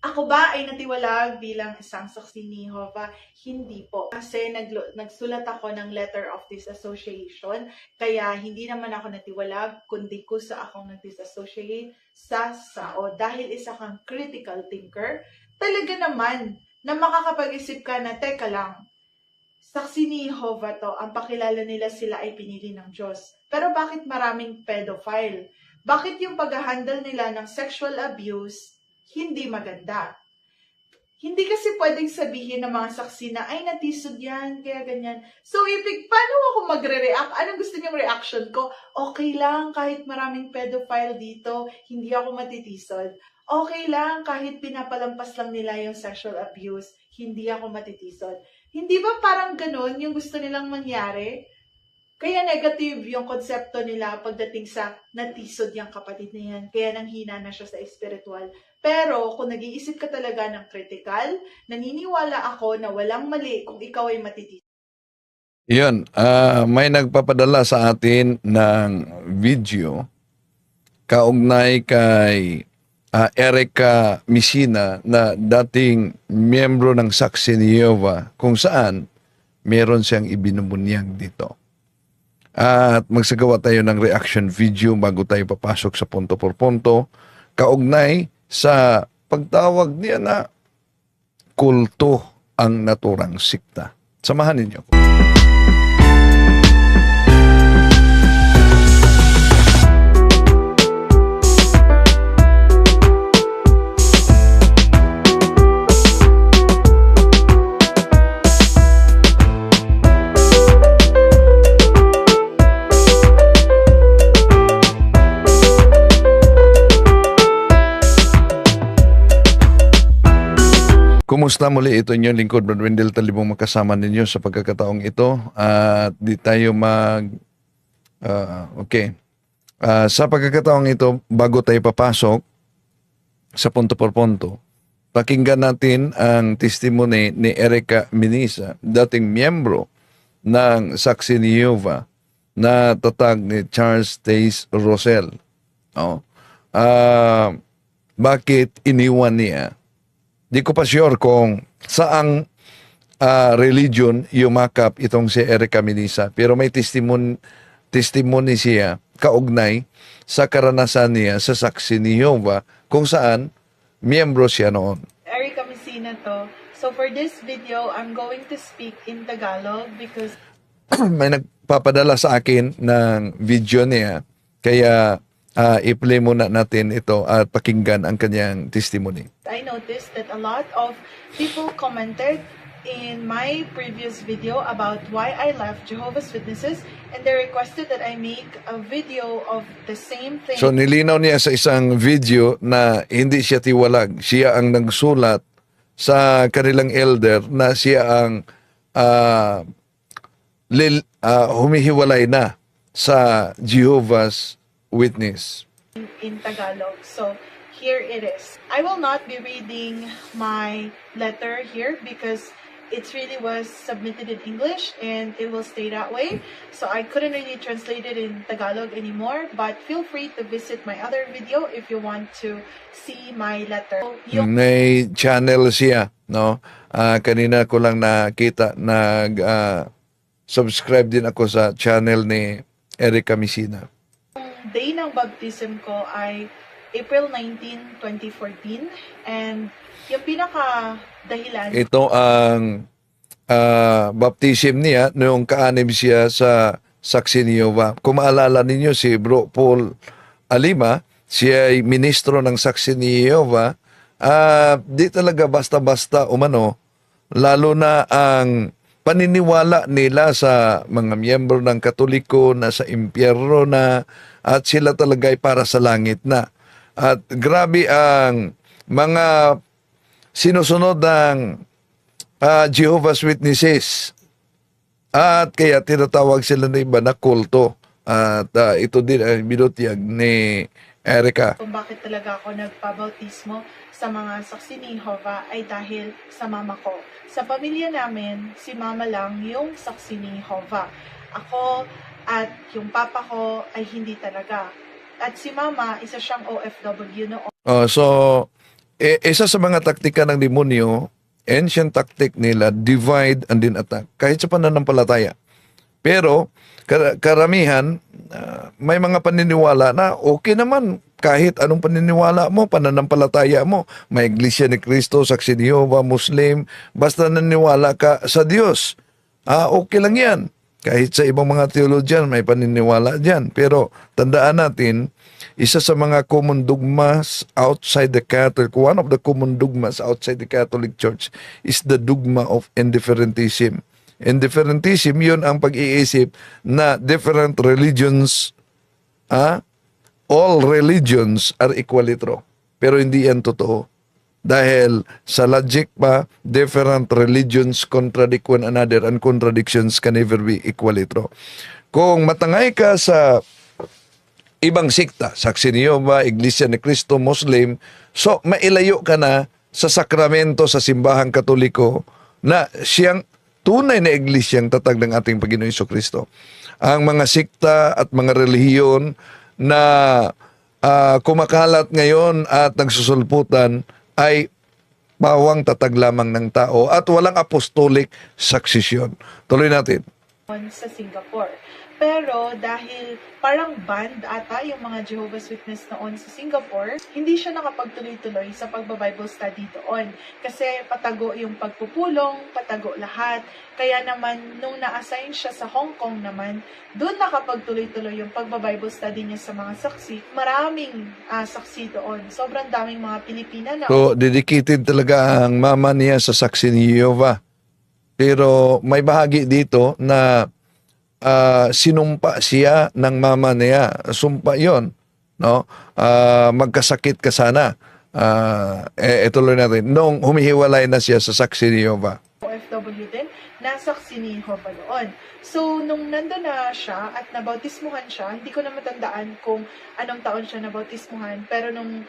Ako ba ay natiwalag bilang isang saksi ni Jehovah? Hindi po. Kasi naglo- nagsulat ako ng letter of disassociation, kaya hindi naman ako natiwalag, kundi kusa akong nag-disassociate sa SAO. Dahil isa kang critical thinker, talaga naman na makakapag-isip ka na, teka lang, saksi ni Jehovah to, ang pakilala nila sila ay pinili ng Diyos. Pero bakit maraming pedophile? Bakit yung pag-handle nila ng sexual abuse hindi maganda? Hindi kasi pwedeng sabihin ng mga saksi na, ay, natisod yan, kaya ganyan. So, ibig, paano ako magre-react? Anong gusto niyong reaction ko? Okay lang, kahit maraming pedophile dito, hindi ako matitisod. Okay lang, kahit pinapalampas lang nila yung sexual abuse, hindi ako matitisod. Hindi ba parang ganun yung gusto nilang mangyari? Kaya negative yung konsepto nila pagdating sa natisod yung kapatid na yan. Kaya nanghina na siya sa espiritual. Pero kung nag-iisip ka talaga ng critical, naniniwala ako na walang mali kung ikaw ay matitisod. Yun, ah, may nagpapadala sa atin ng video kaugnay kay ah, Erica Misina na dating miyembro ng Saksi ni Jehovah kung saan meron siyang ibinubunyag dito. At magsagawa tayo ng reaction video bago tayo papasok sa punto por punto kaugnay sa pagtawag niya na kulto ang naturang sikta. Samahan ninyo. ako. Kumusta muli ito inyong lingkod, Brad Wendell Talibong makasama ninyo sa pagkakataong ito at di tayo mag... ah, okay. Ah, sa pagkakataong ito, bago tayo papasok sa punto por punto, pakinggan natin ang testimony ni Erica Minisa, dating miyembro ng Saksi ni Jehovah na tatag ni Charles Taze Rosell. Oh. Ah, bakit iniwan niya Di ko pa sure kung saang ah, religion yumakap itong si Erica Minisa. Pero may testimon, testimony siya kaugnay sa karanasan niya sa saksi ni Jehovah kung saan miyembro siya noon. Erica Messina to. So for this video, I'm going to speak in Tagalog because may nagpapadala sa akin ng video niya. Kaya ah, i-play muna natin ito at pakinggan ang kanyang testimony. I noticed that a lot of people commented in my previous video about why I left Jehovah's Witnesses and they requested that I make a video of the same thing. So nilinaw niya sa isang video na hindi siya tiwalag. Siya ang nagsulat sa kanilang elder na siya ang ah, lil, ah, humihiwalay na sa Jehovah's Witness. in Tagalog. So here it is. I will not be reading my letter here because it really was submitted in English and it will stay that way. So I couldn't really translate it in Tagalog anymore, but feel free to visit my other video if you want to see my letter. Yung May channel siya, no? Ah, kanina ko lang nakita nag ah, subscribe din ako sa channel ni Erica Misina. Day ng baptism ko ay April 19, 2014 and yung pinaka dahilan Ito ang ah, baptism niya noong kaanim siya sa Saksi ni Jehovah. Kung maalala ninyo si Bro Paul Alima, siya ay ministro ng Saksi ni Jehovah. Ah, di talaga basta-basta umano, lalo na ang paniniwala nila sa mga miyembro ng Katoliko na sa impyerno na at sila talaga ay para sa langit na. At grabe ang mga sinusunod ng ah, Jehovah's Witnesses. At kaya tinatawag sila ng iba na kulto. At ah, ito din ang binutiyag ni Erica. kung bakit talaga ako nagpabautismo sa mga saksi ni Jehovah ay dahil sa mama ko. Sa pamilya namin, si mama lang yung saksi ni Jehovah. Ako at yung papa ko ay hindi talaga. At si mama, isa siyang OFW noon. Oh, so, eh, isa sa mga taktika ng demonyo, ancient tactic nila, divide and then attack. Kahit sa pananampalataya. Pero, kar- karamihan, ah, may mga paniniwala na okay naman kahit anong paniniwala mo, pananampalataya mo. May iglesia ni Kristo, saksi ni Jehovah, Muslim, basta naniwala ka sa Diyos. Ah, okay lang yan. Kahit sa ibang mga theologian, may paniniwala dyan. Pero tandaan natin, isa sa mga common dogmas outside the Catholic, one of the common dogmas outside the Catholic Church is the dogma of indifferentism. Indifferentism, yun ang pag-iisip na different religions, ah, all religions are equally true. Pero hindi yan totoo. Dahil sa logic pa, different religions contradict one another and contradictions can never be equally true. Kung matangay ka sa ibang sikta, saksi ni Jehovah, Iglesia ni Cristo, Muslim, so mailayo ka na sa sakramento sa simbahang katoliko na siyang tunay na iglesyang tatag ng ating Panginoon Iso Kristo. Ang mga sikta at mga relihiyon na ah, kumakalat ngayon at nagsusulputan ay bawang tatag lamang ng tao at walang apostolic succession. Tuloy natin. sa Singapore. Pero dahil parang banned ata yung mga Jehovah's Witness noon sa Singapore, hindi siya nakapagtuloy-tuloy sa pagbabible study doon. Kasi patago yung pagpupulong, patago lahat. Kaya naman, nung na-assign siya sa Hong Kong naman, doon nakapagtuloy-tuloy yung pagbabible study niya sa mga saksi. Maraming ah, saksi doon. Sobrang daming mga Pilipina na So, dedicated talaga ang mama niya sa saksi ni Jehovah. Pero may bahagi dito na ah, sinumpa siya ng mama niya. Sumpa yon no? Ah, magkasakit ka sana. Ah, eh, ituloy natin. Nung humihiwalay na siya sa saksi ni Jehovah. OFW din, nasa Siniho pa doon. So, nung nandun na siya at nabautismuhan siya, hindi ko na matandaan kung anong taon siya nabautismuhan, pero nung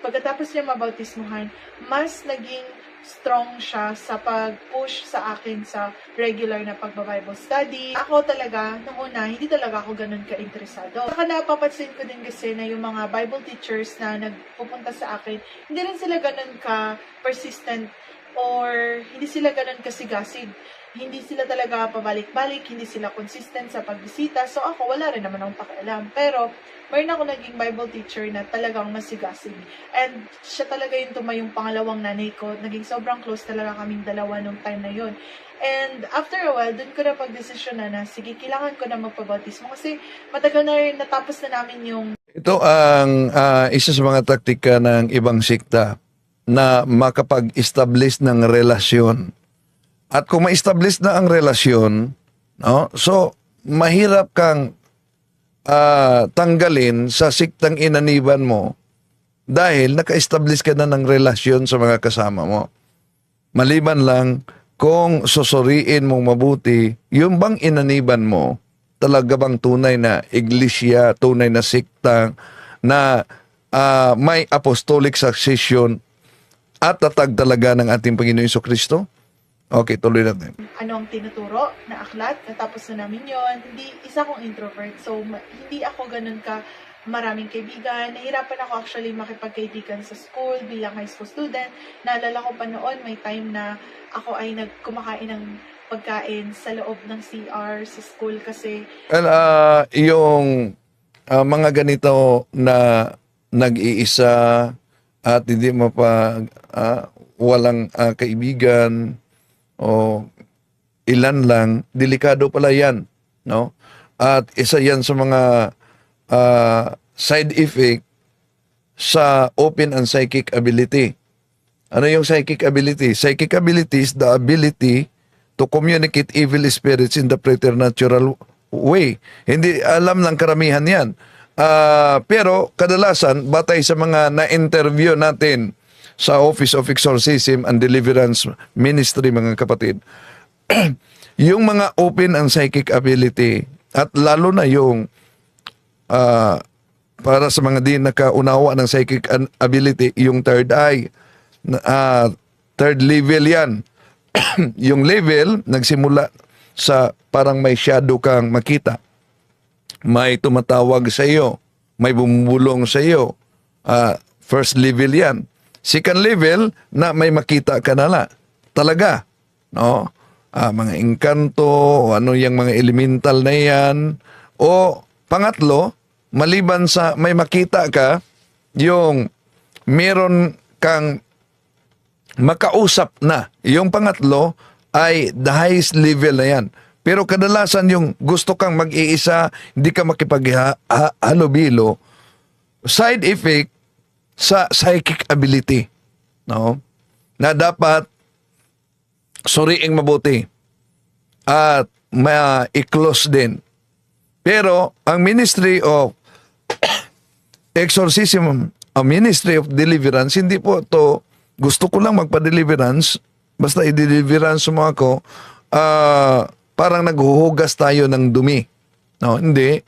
pagkatapos niya mabautismuhan, mas naging strong siya sa pag-push sa akin sa regular na pagba-Bible study. Ako talaga, nung una, hindi talaga ako ganun ka-interesado. Saka napapansin ko din kasi na yung mga Bible teachers na nagpupunta sa akin, hindi rin sila ganun ka-persistent or hindi sila ganun kasigasig. Hindi sila talaga pabalik-balik, hindi sila consistent sa pagbisita. So ako, wala rin naman akong pakialam. Pero, mayroon ako naging Bible teacher na talagang masigasig. And siya talaga yung tumayong pangalawang nanay ko. Naging sobrang close talaga kaming dalawa nung time na yun. And after a while, dun ko na pagdesisyon na na, sige, kailangan ko na magpabautismo. Kasi matagal na rin natapos na namin yung Ito ang ah, isa sa mga taktika ng ibang sikta na makapag-establish ng relasyon. At kung ma-establish na ang relasyon, no, so mahirap kang ah, tanggalin sa siktang inaniban mo dahil naka-establish ka na ng relasyon sa mga kasama mo. Maliban lang kung susuriin mong mabuti, yung bang inaniban mo, talaga bang tunay na iglesia, tunay na sikta na ah, may apostolic succession at tatag talaga ng ating Panginoon Kristo? Okay, tuloy natin. anong tinuturo na aklat. Natapos na namin yon Hindi, isa akong introvert. So, ma- hindi ako ganun ka maraming kaibigan. Nahirapan ako actually makipagkaibigan sa school bilang high school student. Naalala ko pa noon, may time na ako ay nagkumakain ng pagkain sa loob ng CR sa school kasi Well, ah, yung ah, mga ganito na nag-iisa at hindi mapa ah, walang ah, kaibigan o ilan lang, delikado pala yan, no? At isa yan sa mga ah, side effect sa open and psychic ability. Ano yung psychic ability? Psychic ability is the ability to communicate evil spirits in the preternatural way. Hindi alam ng karamihan yan. Ah, pero kadalasan, batay sa mga na-interview natin sa Office of Exorcism and Deliverance Ministry, mga kapatid, yung mga open and psychic ability at lalo na yung ah, para sa mga di nakaunawa ng psychic ability, yung third eye, ah, third level yan. yung level, nagsimula sa parang may shadow kang makita. May tumatawag sa iyo, may bumubulong sa iyo. Ah, first level yan. Second level na may makita ka na la. Talaga. No? Ah, mga engkanto, o ano yung mga elemental na yan. O pangatlo, maliban sa may makita ka, yung meron kang makausap na. Yung pangatlo ay the highest level na yan. Pero kadalasan yung gusto kang mag-iisa, hindi ka makipaghalubilo, side effect sa psychic ability. No? Na dapat suriing mabuti at ma-close din. Pero ang Ministry of Exorcism, ang Ministry of Deliverance, hindi po to gusto ko lang magpa-deliverance, basta i-deliverance mo ako, ah, parang naghuhugas tayo ng dumi. No, hindi.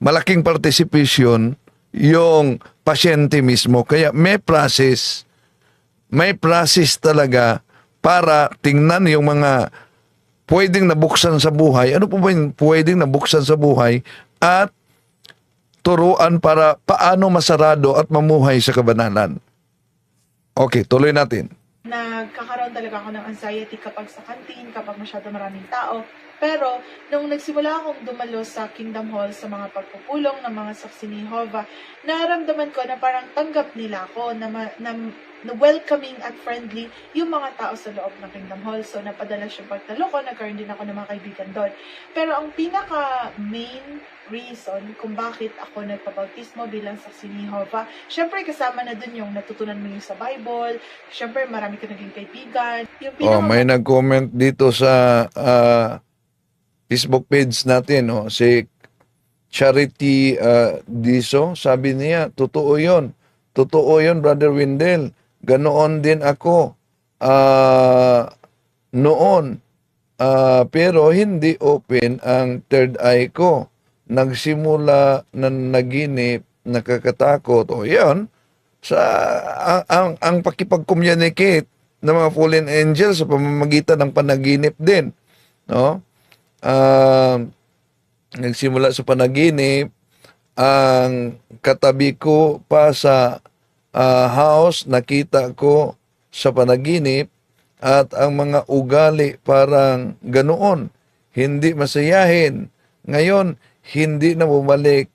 Malaking participation yung pasyente mismo. Kaya may process, may process talaga para tingnan yung mga pwedeng nabuksan sa buhay. Ano po ba yung pwedeng nabuksan sa buhay? At turuan para paano masarado at mamuhay sa kabanalan. Okay, tuloy natin. nagkakaroon talaga ako ng anxiety kapag sa canteen, kapag masyado maraming tao. Pero, nung nagsimula akong dumalo sa Kingdom Hall sa mga pagpupulong ng mga saksi ni Jehovah, naramdaman ko na parang tanggap nila ako, na, ma- na, na welcoming at friendly yung mga tao sa loob ng Kingdom Hall. So, napadala siya pagtalo ko, nagkaroon din ako ng mga kaibigan doon. Pero ang pinaka main reason kung bakit ako nagpabautismo bilang saksi ni Jehovah, syempre kasama na dun yung natutunan mo yung sa Bible, syempre marami ka naging kaibigan. Yung Oh, pinaka- may nag-comment dito sa ah, Facebook page natin, oh, si Charity ah, Diso, sabi niya, totoo 'yon. Totoo 'yon, Brother Windel. Ganoon din ako ah, noon. Ah, pero hindi open ang third eye ko. Nagsimula na naginip, nakakatakot. O yan, sa ang, ang, ang pakipag-communicate ng mga fallen angels sa pamamagitan ng panaginip din. No? Ah, nagsimula sa panaginip, ang katabi ko pa sa ah, house, nakita ko sa panaginip, at ang mga ugali parang ganoon, hindi masayahin. Ngayon, hindi na bumalik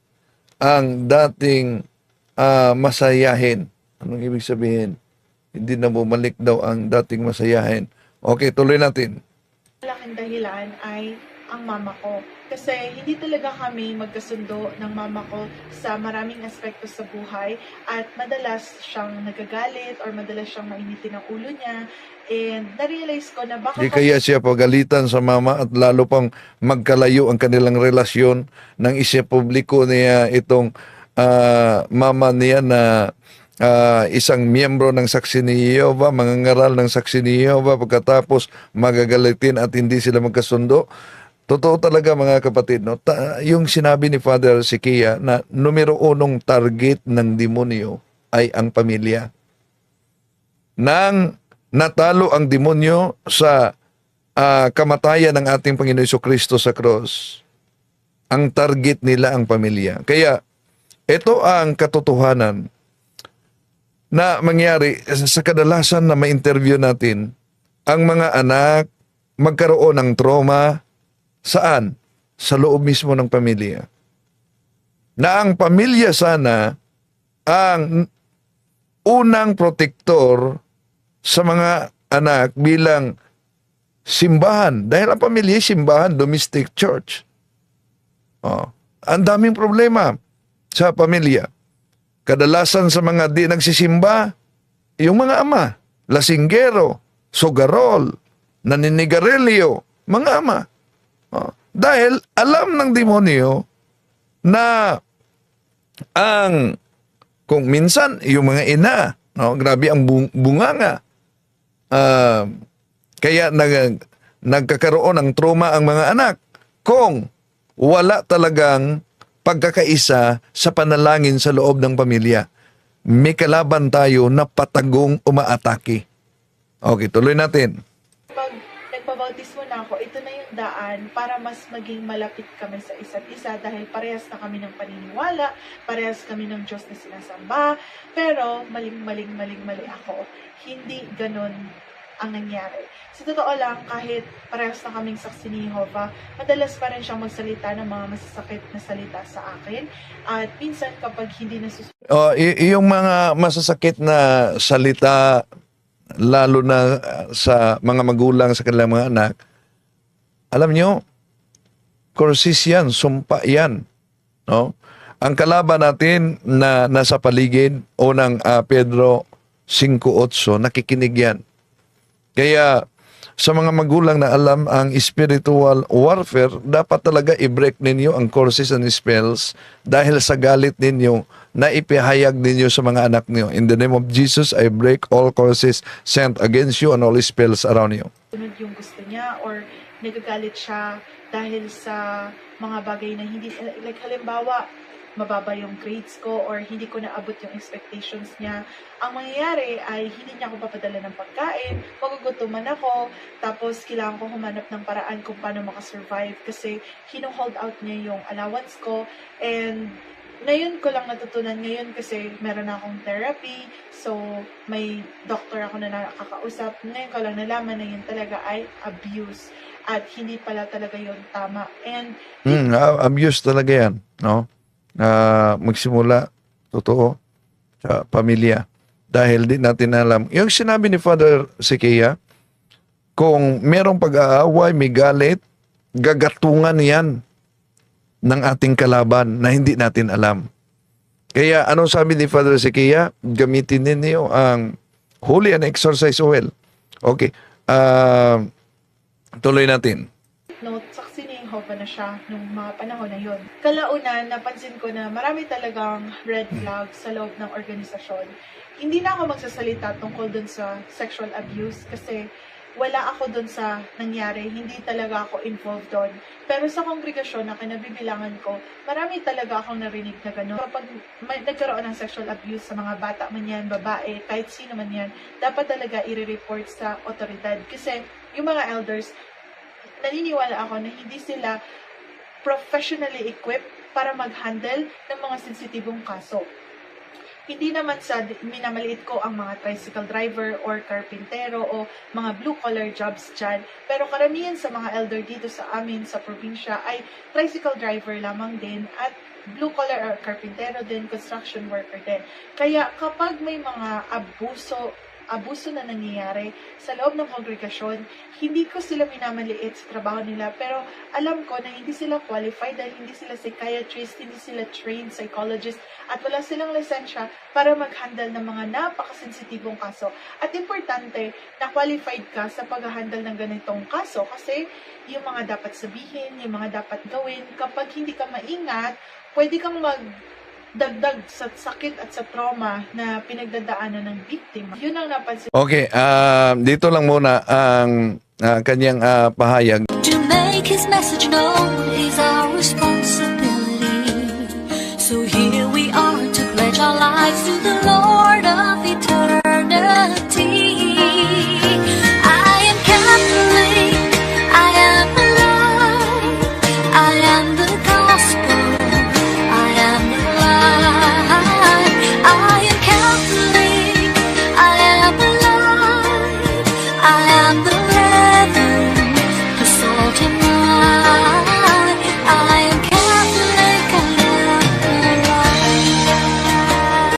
ang dating ah, masayahin. Anong ibig sabihin? Hindi na bumalik daw ang dating masayahin. Okay, tuloy natin. malaking dahilan ay ang mama ko. Kasi hindi talaga kami magkasundo ng mama ko sa maraming aspekto sa buhay at madalas siyang nagagalit or madalas siyang mainitin ang ulo niya. And na-realize ko na baka Di kaya siya pagalitan sa mama at lalo pang magkalayo ang kanilang relasyon nang isya publiko niya itong ah, mama niya na ah, isang miyembro ng Saksi ni Jehovah, mangangaral ng Saksi ni Jehovah, pagkatapos magagalitin at hindi sila magkasundo. Totoo talaga mga kapatid, no? Ta- yung sinabi ni Father Sikia na numero unong target ng demonyo ay ang pamilya. Nang natalo ang demonyo sa ah, kamatayan ng ating Panginoon Hesus Kristo sa cross, ang target nila ang pamilya. Kaya ito ang katotohanan na mangyari sa kadalasan na ma-interview natin ang mga anak magkaroon ng trauma saan? Sa loob mismo ng pamilya. Na ang pamilya sana ang unang protektor sa mga anak bilang simbahan. Dahil ang pamilya simbahan, domestic church. Oh. Ang daming problema sa pamilya. Kadalasan sa mga di nagsisimba, yung mga ama, lasinggero, sugarol, naninigarilyo, mga ama. Oh. Dahil alam ng demonyo na ang kung minsan yung mga ina, no, grabe ang bung- bunganga. Ah, kaya nag, nagkakaroon ng trauma ang mga anak kung wala talagang pagkakaisa sa panalangin sa loob ng pamilya. May kalaban tayo na patagong umaatake. Okay, tuloy natin. Pag nagbabautismo na ako, ito na yung daan para mas maging malapit kami sa isa't isa dahil parehas na kami ng paniniwala, parehas kami ng Diyos na sinasamba, pero maling maling maling mali ako. Hindi ganun ang nangyari. Sa totoo lang, kahit parehas na kaming saksi ni Jehovah, madalas pa rin siyang magsalita ng mga masasakit na salita sa akin. At minsan kapag hindi nasusunod O, y- yung mga masasakit na salita, lalo na uh, sa mga magulang sa kanilang mga anak, alam nyo, kursis yan, sumpa yan. No? Ang kalaban natin na nasa paligid, unang ah, Pedro 5.8, nakikinig yan. Kaya sa mga magulang na alam ang spiritual warfare, dapat talaga i-break ninyo ang courses and spells dahil sa galit ninyo na ipihayag ninyo sa mga anak niyo. In the name of Jesus, I break all courses sent against you and all spells around you. yung gusto niya or nagagalit siya dahil sa mga bagay na hindi, like halimbawa, mababa yung grades ko or hindi ko naabot yung expectations niya. Ang mangyayari ay hindi niya ako papadala ng pagkain, magugutuman ako, tapos kailangan ko humanap ng paraan kung paano makasurvive kasi hino-hold out niya yung allowance ko and ngayon ko lang natutunan ngayon kasi meron akong therapy, so may doctor ako na nakakausap. Ngayon ko lang nalaman na yun talaga ay abuse at hindi pala talaga yun tama. And ah, abuse talaga yan. No? Ah, magsimula, totoo, sa pamilya. Dahil di natin alam. Yung sinabi ni Father Sikia, kung merong pag-aaway, may galit, gagatungan yan ng ating kalaban na hindi natin alam. Kaya anong sabi ni Father Sikia? Gamitin ninyo ang Holy and Exercise Oil. Okay. Ah, tuloy natin. note, Jehovah na siya nung mga panahon na yon. Kalaunan, napansin ko na marami talagang red flags sa loob ng organisasyon. Hindi na ako magsasalita tungkol dun sa sexual abuse kasi wala ako dun sa nangyari. Hindi talaga ako involved doon. Pero sa kongregasyon na kinabibilangan ko, marami talaga akong narinig na gano'n. Kapag may, nagkaroon ng sexual abuse sa mga bata man yan, babae, kahit sino man yan, dapat talaga i-report sa otoridad. Kasi yung mga elders, naniniwala ako na hindi sila professionally equipped para mag-handle ng mga sensitibong kaso. Hindi naman sa minamaliit ko ang mga tricycle driver or carpintero o mga blue-collar jobs dyan. Pero karamihan sa mga elder dito sa amin sa probinsya ay tricycle driver lamang din at blue-collar or carpintero din, construction worker din. Kaya kapag may mga abuso abuso na nangyayari sa loob ng kongregasyon, hindi ko sila minamaliit sa trabaho nila, pero alam ko na hindi sila qualified dahil hindi sila psychiatrist, hindi sila trained psychologist, at wala silang lisensya para mag-handle ng mga napakasensitibong kaso. At importante na qualified ka sa pag-handle ng ganitong kaso kasi yung mga dapat sabihin, yung mga dapat gawin, kapag hindi ka maingat, pwede kang mag dagdag sa sakit at sa trauma na pinagdadaanan ng biktima. Yun ang napansin Okay, ah, dito lang muna ang ah, kanyang ah, pahayag. To make his message known is our responsibility.